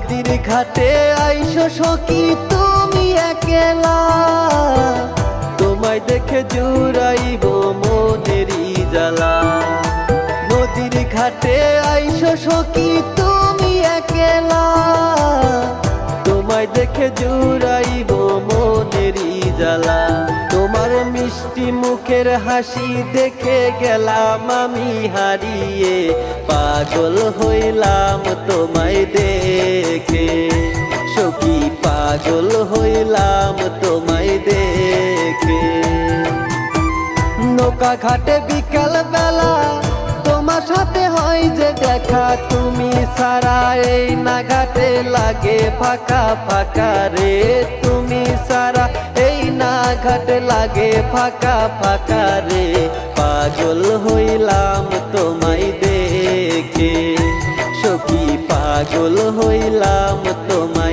ঘাটে আইসো সখী, তুমি একেলা। তোমায় দেখে জুড়াইব মনেরই জ্বালা নদীর ঘাটে আইসো সখী, তুমি একেলা। তোমায় দেখে জুড়াইব মনেরই জ্বালা তোমার মিষ্টি মুখের হাসি দেখে গেলাম আমি হারিয়ে। পাগল হইলাম তোমায় দেখে সখী পাগল হইলাম তোমায় দেখে। নৌকা ঘাটে বিকাল বেলা তোমার সাথে হয় যে দেখা, তুমি সারা এই না ঘাটে লাগে ফাঁকা ফাঁকা রে। তুমি সারা এই না ঘাটে লাগে ফাঁকা ফাঁকা রে। পাগল হইলাম তোমায় দেখে পাগল হইলাম তোমায়।